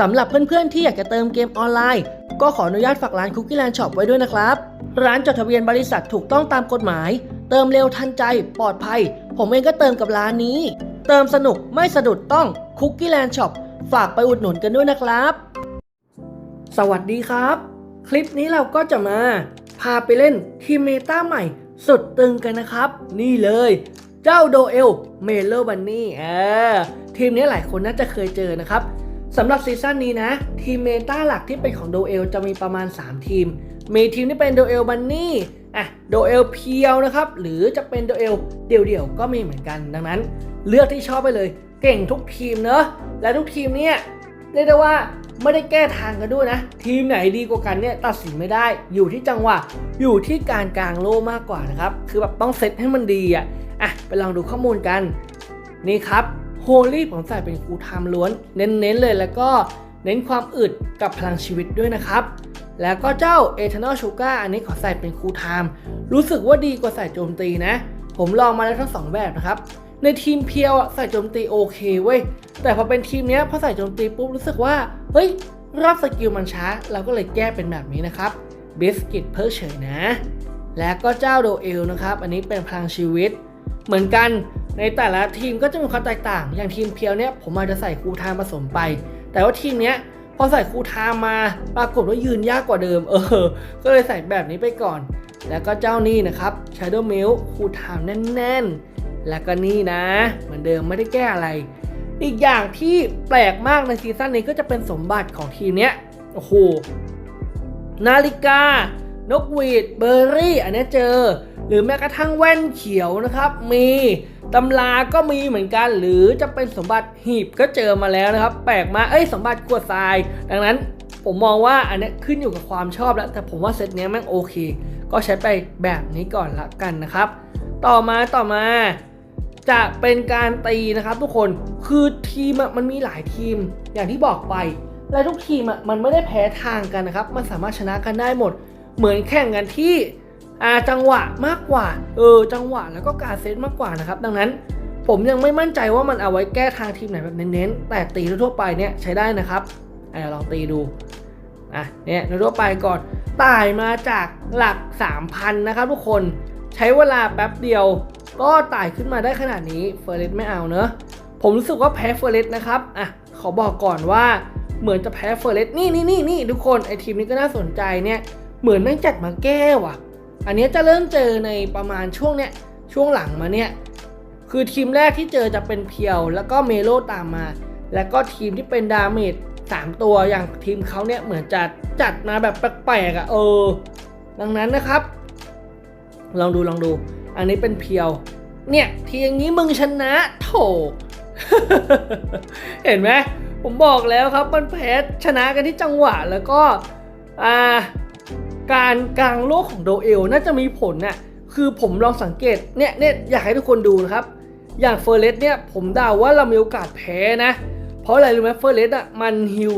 สำหรับเพื่อนๆ ที่อยากจะเติมเกมออนไลน์ ก็ขออนุญาตฝากร้านคุกกี้แลนด์ช็อปไว้ด้วยนะครับ ร้านจดทะเบียนบริษัทถูกต้องตามกฎหมาย เติมเร็วทันใจ ปลอดภัย ผมเองก็เติมกับร้านนี้ เติมสนุกไม่สะดุดต้องคุกกี้แลนด์ช็อปฝากไปอุดหนุนกันด้วยนะครับ สวัสดีครับ คลิปนี้เราก็จะมา พาไปเล่นทีมเมตาใหม่ สุดตึงกันนะครับ นี่เลย เจ้าโดเอลเมโลบันนี่เออทีมนี้หลายคนน่าจะเคยเจอนะครับ สำหรับซีซั่นนี้นะ ทีมเมตาหลักที่เป็นของโดเอลจะมีประมาณ 3 ทีม มีทีมที่เป็นโดเอลบันนี่อะโดเอลเพียวนะครับ หรือจะเป็นโดเอลเดี่ยวๆ ก็มีเหมือนกัน ดังนั้น เลือกที่ชอบไปเลย เก่งทุกทีมเนอะและทุกทีมเนี่ยเรียกได้ว่าไม่ได้แก้ทางกันด้วยนะ ทีมไหนดีกว่ากันเนี่ยตัดสินไม่ได้ อยู่ที่จังหวะ อยู่ที่การกลางโล่มากกว่านะครับ คือแบบต้องเซตให้มันดีอะอะไปลองดูข้อมูลกัน นี่ครับ โฮลี่ผมใส่เป็นคูลไทม์ล้วน เน้นๆเลยแล้วก็เน้นความอึดกับพลังชีวิตด้วยนะครับ แล้วก็เจ้า Eternal Sugar อันนี้ขอใส่เป็นคูลไทม์รู้สึกว่าดีกว่าใส่โจมตีนะ ผมลองมาแล้วทั้งสองแบบนะครับ ในทีมเพียวใส่โจมตีโอเคเว้ย แต่พอเป็นทีมเนี้ยพอใส่โจมตีปุ๊บรู้สึกว่า เฮ้ย รอบสกิลมันช้า เราก็เลยแก้เป็นแบบนี้นะครับบิสกิตเพิกเฉยนะ แล้วก็เจ้าโดเอลนะครับ อันนี้เป็นพลังชีวิต เหมือนกัน ในแต่ละทีมก็จะมีความแตกต่าง อย่างทีมเพียวเนี้ยผมอาจจะใส่คูลไทม์ผสมไป แต่ว่าทีมเนี้ยพอใส่คูลไทม์มาปรากฏว่ายืนยากกว่าเดิม เออ ก็เลยใส่แบบนี้ไปก่อน แล้วก็เจ้านี่นะครับ Shadow Milk คูลไทม์แน่นๆ แล้วก็นี่นะ เหมือนเดิมไม่ได้แก้อะไร อีกอย่างที่แปลกมากในซีซั่นนี้ก็จะเป็นสมบัติของทีมเนี้ยโอ้โหนาฬิกานกหวีดเบอร์รี่ อันนี้เจอ หรือแม้กระทั่งแว่นเขียวนะครับ มี ตำราก็มีเหมือนกันหรือจะเป็นสมบัติหีบก็เจอมาแล้วนะครับ แปลกมาเอ้ยสมบัติกวดทราย ดังนั้นผมมองว่าอันนี้ขึ้นอยู่กับความชอบแล้ว แต่ผมว่าเซตเนี้ยแม่งโอเค ก็ใช้ไปแบบนี้ก่อนละกันนะครับ ต่อมาต่อมา จะเป็นการตีนะครับทุกคนคือทีมมันมีหลายทีมอย่างที่บอกไปและทุกทีมอะมันไม่ได้แพ้ทางกันนะครับ มันสามารถชนะกันได้หมด เหมือนแข่งกันที่ อาจังหวะมากกว่า เออ จังหวะแล้วก็การเซตมากกว่านะครับ ดังนั้นผมยังไม่มั่นใจว่ามันเอาไว้แก้ทางทีมไหนแบบเน้นๆ แต่ตีทั่วไปเนี่ยใช้ได้นะครับอะเดี๋ยวลองตีดู อะ เนี่ยทั่วไปก่อนตายมาจากหลัก 3,000 นะครับทุกคน ใช้เวลาแป๊บเดียว ก็ไต่ขึ้นมาได้ขนาดนี้เฟอร์เรสไม่เอาเนอะผมรู้สึกว่าแพ้เฟอร์เรสนะครับ อะ ขอบอกก่อนว่าเหมือนจะแพ้เฟอร์เรสนี่นี่นี่นี่ทุกคนไอทีมนี้ก็น่าสนใจเนี่ย เหมือนแม่งจัดมาแก้ว่ะ อันนี้จะเริ่มเจอในประมาณช่วงเนี้ยช่วงหลังมาเนี่ยคือทีมแรกที่เจอจะเป็นเพียว แล้วก็เมโลตามมา แล้วก็ทีมที่เป็นดาเมจ3ตัวอย่างทีมเขาเนี่ยเหมือนจะจัดมาแบบแปลกๆอะ่ะเออ ดังนั้นนะครับ ลองดูลองดู อันนี้เป็นเพียว เนี่ยทีอย่างนี้มึงชนะโถเห็นไหมผมบอกแล้วครับมันแพ้ชนะกันที่จังหวะแล้วก็อ่า การกลางโลกของโดเอลน่าจะมีผลน่ะคือผมลองสังเกตเนี่ยเนี่ยอยากให้ทุกคนดูนะครับ อย่างเฟอร์เรสเนี่ยผมเดาว่าเรามีโอกาสแพ้นะ เพราะอะไรรู้ไหมเฟอร์เรสอะมันฮิล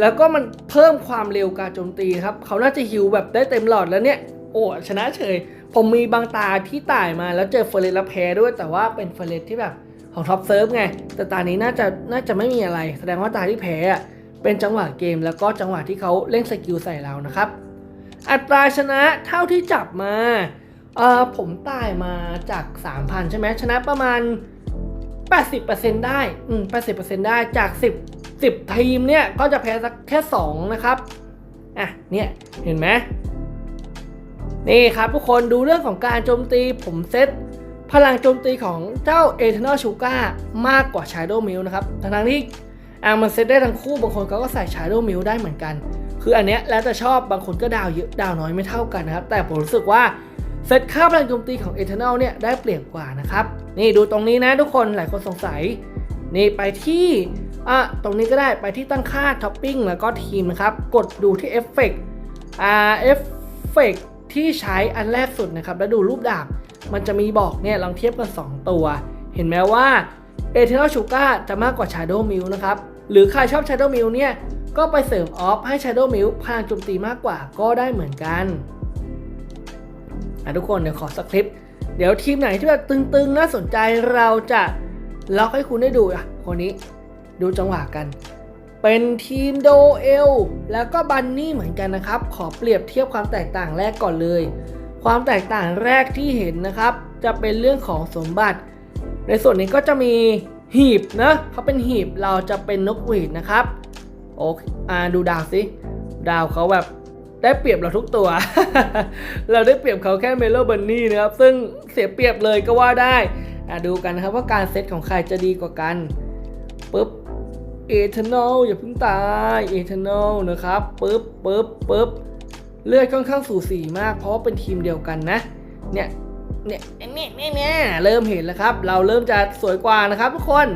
แล้วก็มันเพิ่มความเร็วการโจมตีครับ เขาน่าจะฮิลแบบได้เต็มหลอดแล้วเนี่ย โอ้ชนะเฉย ผมมีบางตาที่ต่ายมาแล้วเจอเฟอร์เรสแล้วแพ้ด้วย แต่ว่าเป็นเฟอร์เรสที่แบบของท็อปเซิร์ฟไง แต่ตานี้น่าจะน่าจะไม่มีอะไร แสดงว่าตาที่แพ้อะเป็นจังหวะเกม แล้วก็จังหวะที่เขาเล่นสกิลใส่เรานะครับ อัตราชนะเท่าที่จับมาเออผมตายมาจาก 3,000 ใช่ไหมชนะประมาณ 80%ได้ อืม 80%ได้จาก 10 10 ทีมเนี่ย ก็จะแพ้สักแค่ 2 นะครับ อะ เนี่ย เห็นไหมนี่ครับทุกคนดูเรื่องของการโจมตีผมเซตพลังโจมตีของเจ้า Eternal Sugar มากกว่า Shadow m i l นะครับทั้งที่อ่ามันเซตได้ทั้งคู่บางคนเขาก็ใส่ Shadow m i l ได้เหมือนกัน คืออันเนี้ยแล้วแต่ชอบบางคนก็ดาวเยอะดาวน้อยไม่เท่ากันนะครับ แต่ผมรู้สึกว่าเซตค่าพลังโจมตีของ Eternal เนี่ยได้เปรียบกว่านะครับ นี่ดูตรงนี้นะทุกคนหลายคนสงสัย นี่ไปที่อะตรงนี้ก็ได้ไปที่ตั้งค่าท็อปปิ้งแล้วก็ทีมนะครับ กดดูที่เอฟเฟกอ่าเอฟเฟกที่ใช้อันแรกสุดนะครับ แล้วดูรูปดาบมันจะมีบอกเนี่ยลองเทียบกัน 2 ตัว เห็นไหมว่าเอเทอร์ชูก้าจะมากกว่า Shadow m i l นะครับ หรือใครชอบ Shadow m i l เนี่ย ก็ไปเสริมออฟให้ Shadow m i l พลังโจมตีมากกว่าก็ได้เหมือนกันอะทุกคนเดี๋ยวขอสคริปต์เดี๋ยวทีมไหนที่แบบตึงๆน่าสนใจเราจะล็อกให้คุณได้ดูอะคนนี้ดูจังหวะกัน เป็นทีมโดเอลแล้วก็บันนี่เหมือนกันนะครับ ขอเปรียบเทียบความแตกต่างแรกก่อนเลย ความแตกต่างแรกที่เห็นนะครับ จะเป็นเรื่องของสมบัติ ในส่วนนี้ก็จะมีหีบนะเขาเป็นหีบเราจะเป็นนกหวีดนะครับ โอเคอ่าดูดาวสิ ดาวเขาแบบได้เปรียบเราทุกตัว เราได้เปรียบเขาแค่เมโลบันนี่นะครับ ซึ่งเสียเปรียบเลยก็ว่าได้อ่าดูกันนะครับว่าการเซตของใครจะดีกว่ากันปุ๊บเอเทนอลอย่าเพิ่งตายเอเทนอลนะครับปุ๊บปุ๊บปุ๊บเลือดค่อนข้างสูสีมากเพราะเป็นทีมเดียวกันนะ เนี่ยเนี่ยเนี่ยเนี่ยเริ่มเห็นแล้วครับ เราเริ่มจะสวยกว่านะครับทุกคน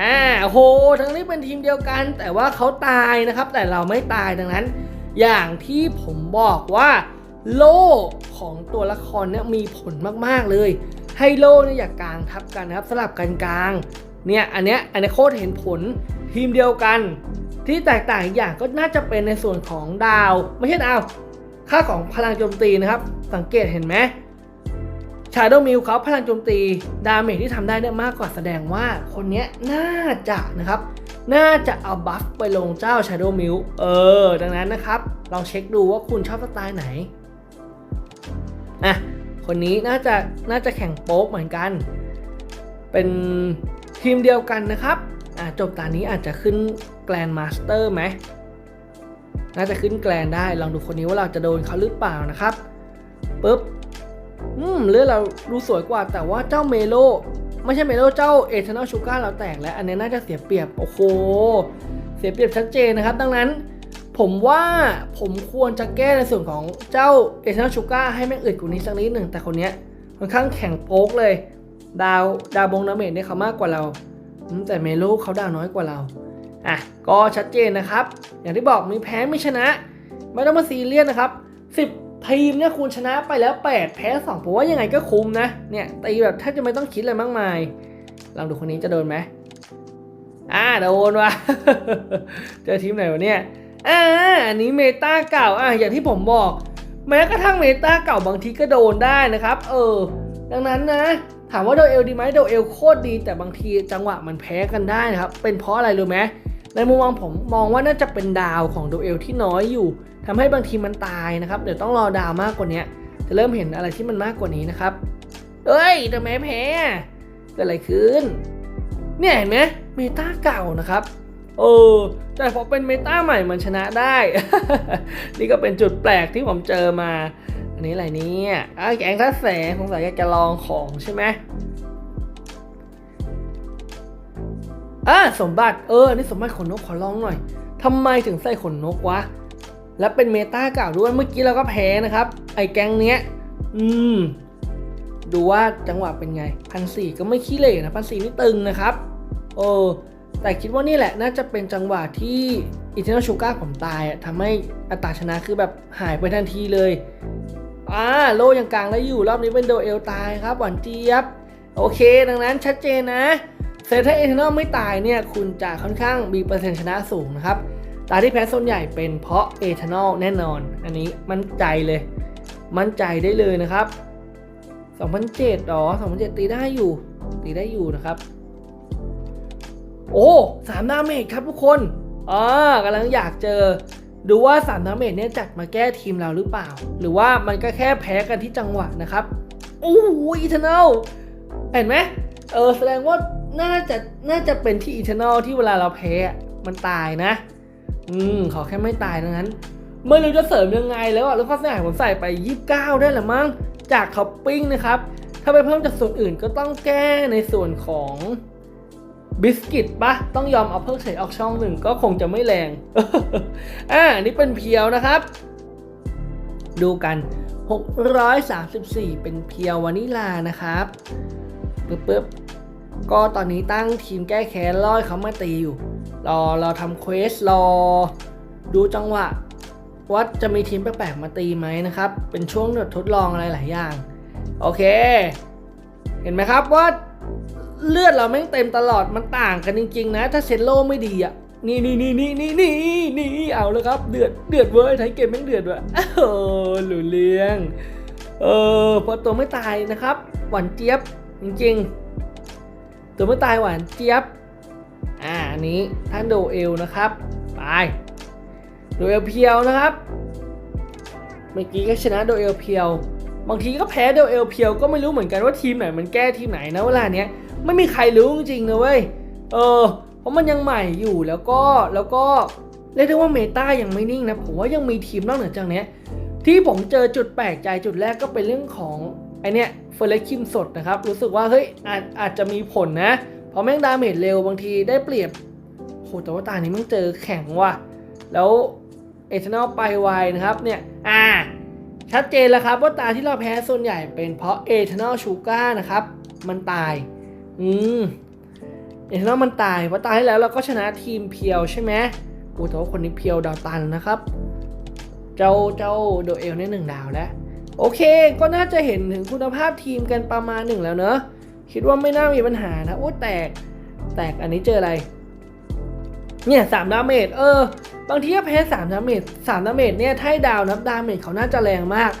อ่าโหทั้งนี้เป็นทีมเดียวกัน แต่ว่าเขาตายนะครับ แต่เราไม่ตายดังนั้น อย่างที่ผมบอกว่าโล่ของตัวละครเนี่ยมีผลมากๆเลย ให้โล่เนี่ยอย่ากลางทับกันนะครับสลับกันกลางเนี่ยอันเนี้ยอันนี้โคตรเห็นผลทีมเดียวกัน ที่แตกต่างอีกอย่างก็น่าจะเป็นในส่วนของดาว ไม่ใช่ดาว ค่าของพลังโจมตีนะครับ สังเกตเห็นไหม ชาโดมิลเขาพลังโจมตีดาเมจที่ทำได้เนี่ยมากกว่าแสดงว่าคนนี้น่าจะนะครับน่าจะเอาบัฟไปลงเจ้าชาโดมิลเออ ดังนั้นนะครับ ลองเช็คดูว่าคุณชอบสไตล์ไหน อะ คนนี้น่าจะน่าจะแข่งโป๊กเหมือนกัน เป็นทีมเดียวกันนะครับ อะ จบตานี้อาจจะขึ้นแกลนมาสเตอร์ไหม น่าจะขึ้นแกลนได้ ลองดูคนนี้ว่าเราจะโดนเขาหรือเปล่านะครับปุ๊บ อืมเลือดเราดูสวยกว่า แต่ว่าเจ้าเมโลไม่ใช่เมโลเจ้าเอทนอลชูการ์เราแตกแล้ว อันนี้น่าจะเสียเปรียบ โอ้โห เสียเปรียบชัดเจนนะครับ ดังนั้นผมว่าผมควรจะแก้ในส่วนของเจ้าเอทนอลชูการ์ให้แม่งอึดกว่านี้สักนิดหนึ่ง แต่คนนี้ค่อนข้างแข็งโป๊กเลย ดาวดาวบงดาเมจเนี่ยเขามากกว่าเรา แต่เมโลเขาดาวน้อยกว่าเราอะก็ชัดเจนนะครับ อย่างที่บอกมีแพ้ไม่ชนะ ไม่ต้องมาซีเรียสนะครับ 10 ทีมเนี่ยคุณชนะไปแล้ว 8 แพ้2ผมว่ายังไงก็คุ้มนะ เนี่ยตีแบบแทบจะไม่ต้องคิดอะไรมากมายลองดูคนนี้จะโดนไหมอ่าโดนว่ะเจอทีมไหนวะเนี่ยอ่าอันนี้เมตาเก่าอะอย่างที่ผมบอก แม้กระทั่งเมตาเก่าบางทีก็โดนได้นะครับ เออ ดังนั้นนะ ถามว่าโดเอลดีไหมโดเอลโคตรดี แต่บางทีจังหวะมันแพ้กันได้นะครับ เป็นเพราะอะไรรู้ไหม ในมุมมองผมมองว่าน่าจะเป็นดาวของโดเอลที่น้อยอยู่ทำให้บางทีมันตายนะครับ เดี๋ยวต้องรอดาวมากกว่านี้จะเริ่มเห็นอะไรที่มันมากกว่านี้นะครับเอ้ยทำไมแพ้อะเกิดอะไรขึ้น เนี่ยเห็นไหมเมตาเก่านะครับเออแต่พอเป็นเมตาใหม่มันชนะได้ นี่ก็เป็นจุดแปลกที่ผมเจอมา อันนี้อะไรเนี่ยอ้าวแกงทัดแสงสงสัยอยากจะลองของใช่ไหม อ่าสมบัติเออนนี้สมบัติขนนกขอลองหน่อยทำไมถึงใส่ขนนกวะ และเป็นเมตาเก่าด้วยเมื่อกี้เราก็แพ้นะครับ ไอ้แก๊งเนี้ย อืม ดูว่าจังหวะเป็นไงพันสี่ก็ไม่ขี้เหร่นะพันสี่นี่ตึงนะครับเออแต่คิดว่านี่แหละน่าจะเป็นจังหวะที่อิ t เ r อร์ชูก้าผมตายอะทำให้อัตราชนะคือแบบหายไปทันทีเลยอ่าโลยังกลางได้อยู่รอบนี้เป็นโดเอลตายครับหวานเจี๊ยบ โอเค ดังนั้นชัดเจนนะ เซตถ้าเอเทนอลไม่ตายเนี่ยคุณจะค่อนข้างมีเปอร์เซ็นต์ชนะสูงนะครับ ตาที่แพ้ส่วนใหญ่เป็นเพราะเอเทนอลแน่นอน อันนี้มั่นใจเลย มั่นใจได้เลยนะครับ 2007อ๋อ2007 ตีได้อยู่ ตีได้อยู่นะครับ โอ้สามดาเมจครับทุกคนอ่ากำลังอยากเจอ ดูว่าสามดาเมจเนี่ยจัดมาแก้ทีมเราหรือเปล่า หรือว่ามันก็แค่แพ้กันที่จังหวะนะครับโอ้โหอีเทนอลเห็นไหมเออแสดงว่า น่าจะน่าจะเป็นที่อีเทนอลที่เวลาเราแพ้อะมันตายนะ อืม ขอแค่ไม่ตายดังนั้น ไม่รู้จะเสริมยังไงแล้วอะแล้วข้อเสียหายผมใส่ไป 29 ได้หรือมั้ง จากท็อปปิ้งนะครับ ถ้าไปเพิ่มจากส่วนอื่นก็ต้องแก้ในส่วนของบิสกิตปะต้องยอมเอาเพิ่มเศษออกช่องหนึ่งก็คงจะไม่แรง อ่าอันนี่เป็นเพียวนะครับ ดูกัน 634 เป็นเพียววานิลานะครับปึ๊บปึ๊บ ก็ตอนนี้ตั้งทีมแก้แค้นล่อยเขามาตีอยู่ รอเราทำเควสรอ ดูจังหวะว่าจะมีทีมแปลกๆมาตีไหมนะครับ เป็นช่วงทดลองอะไรหลายอย่าง โอเค เห็นไหมครับว่าเลือดเราแม่งเต็มตลอดมันต่างกันจริง ๆ นะ ถ้าเซนโลไม่ดีอะนี่นี่นี่นี่นี่นี่นี่เอาแล้วครับ เดือดเดือดเว้ยไทยเกมแม่งเดือดว่ะเออหลุเลียงเออพอตัวไม่ตายนะครับ หวานเจี๊ยบจริง ๆ ตัวไม่ตายหวานเจี๊ยบ อ่าอันนี้ท่านโดเอลนะครับ ไป โดเอลเพียวนะครับ เมื่อกี้ก็ชนะโดเอลเพียว บางทีก็แพ้โดเอลเพียวก็ไม่รู้เหมือนกันว่าทีมไหนมันแก้ทีมไหนนะเวลาเนี้ยไม่มีใครรู้จริงๆนะเว้ย เออ เพราะมันยังใหม่อยู่แล้วก็แล้วก็เรียกได้ว่าเมตายังไม่นิ่งนะ ผมว่ายังมีทีมนอกเหนือจากเนี้ยที่ผมเจอจุดแปลกใจจุดแรกก็เป็นเรื่องของ ไอเนี้ยเฟรคิมสดนะครับ รู้สึกว่าเฮ้ยอาจอาจจะมีผลนะ เพราะแม่งดาเมจเร็วบางทีได้เปรียบโหแต่ว่าตานี้มันเจอแข็งว่ะ แล้วเอทนอลไปไวนะครับเนี่ยอ่าชัดเจนแล้วครับว่าตาที่เราแพ้ส่วนใหญ่เป็นเพราะเอทนอลชูการ์นะครับ มันตาย อืมเอทนอลมันตายเพราะตายให้แล้วเราก็ชนะทีมเพียวใช่ไหมโอ้แต่ว่าคนนี้เพียวดาวตันนะครับ เจ้าเจ้าโดเอลเนี่ยหนึ่งดาวแล้ว โอเค ก็น่าจะเห็นถึงคุณภาพทีมกันประมาณหนึ่งแล้วเนอะคิดว่าไม่น่ามีปัญหานะ โอ้แตก แตกอันนี้เจออะไร เนี่ยสามดาเมจ เออ บางทีก็แพ้สามดาเมจสามดาเมจเนี่ยถ้าดาวนับดาเมจเขาน่าจะแรงมาก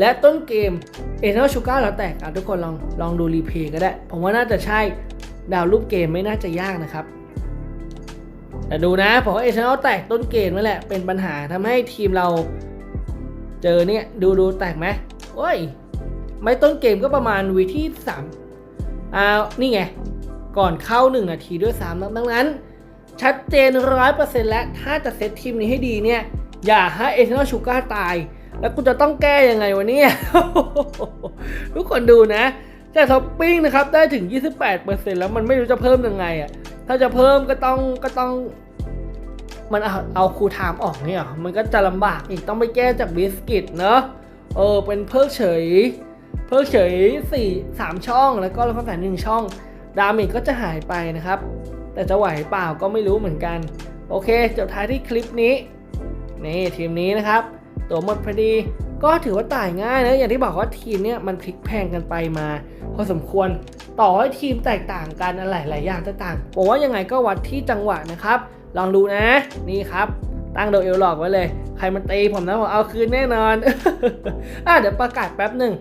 และต้นเกมเอเนอร์ชูการ์เราแตกอะทุกคนลองลองดูรีเพย์ก็ได้ ผมว่าน่าจะใช่ ดาวรูปเกมไม่น่าจะยากนะครับ แต่ดูนะผมว่าเอเนอร์แตกต้นเกมนั่นแหละเป็นปัญหาทำให้ทีมเรา เจอเนี่ยดูดูแตกไหมโอ้ย ไม่ต้นเกมก็ประมาณวีที่สามอ่านี่ไง ก่อนเข้า1นาทีด้วยซ้ำดังนั้น ชัดเจนร้อยเปอร์เซ็นต์แล้ว ถ้าจะเซตทีมนี้ให้ดีเนี่ย อย่าให้เอเทนอลชูการ์ตาย แล้วกูจะต้องแก้ยังไงวะเนี่ย ทุกคนดูนะจากท็อปปิ้งนะครับ ได้ถึง 28%แล้วมันไม่รู้จะเพิ่มยังไงอะ่ะถ้าจะเพิ่มก็ต้องก็ต้อง มันเอาเอาคูลไทม์ออกเนี่ยมันก็จะลำบากอีกต้องไปแก้จากบิสกิตเนอะเออเป็นเพิกเฉย เพิกเฉยสี่สามช่องแล้วก็แล้วก็แสนหนึ่งช่อง ดาเมจก็จะหายไปนะครับ แต่จะไหวเปล่าก็ไม่รู้เหมือนกัน โอเคจบท้ายที่คลิปนี้ นี่ทีมนี้นะครับ ตัวหมดพอดี ก็ถือว่าต่ายง่ายนะอย่างที่บอกว่าทีมเนี่ยมันพลิกแพงกันไปมา พอสมควรต่อให้ทีมแตกต่างกันอะไรหลายอย่างต่างๆผมว่ายังไงก็วัดที่จังหวะนะครับ ลองดูนะนี่ครับตั้งโดเอลหลอกไว้เลย ใครมันตีผมนะผมเอาคืนแน่นอนอะเดี๋ยวประกาศแป๊บหนึ่ง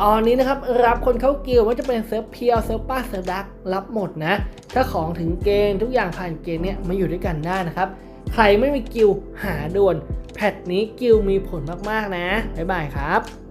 ตอนนี้นะครับรับคนเข้าเกียวว่าจะเป็นเซิร์ฟเพียวเซิร์ฟป้าเซิร์ฟดักรับหมดนะ ถ้าของถึงเกณฑ์ทุกอย่างผ่านเกณฑ์เนี่ยมาอยู่ด้วยกันได้นะครับ ใครไม่มีกิลหาด่วนแพทนี้กิลมีผลมากๆนะ บ๊ายบายครับ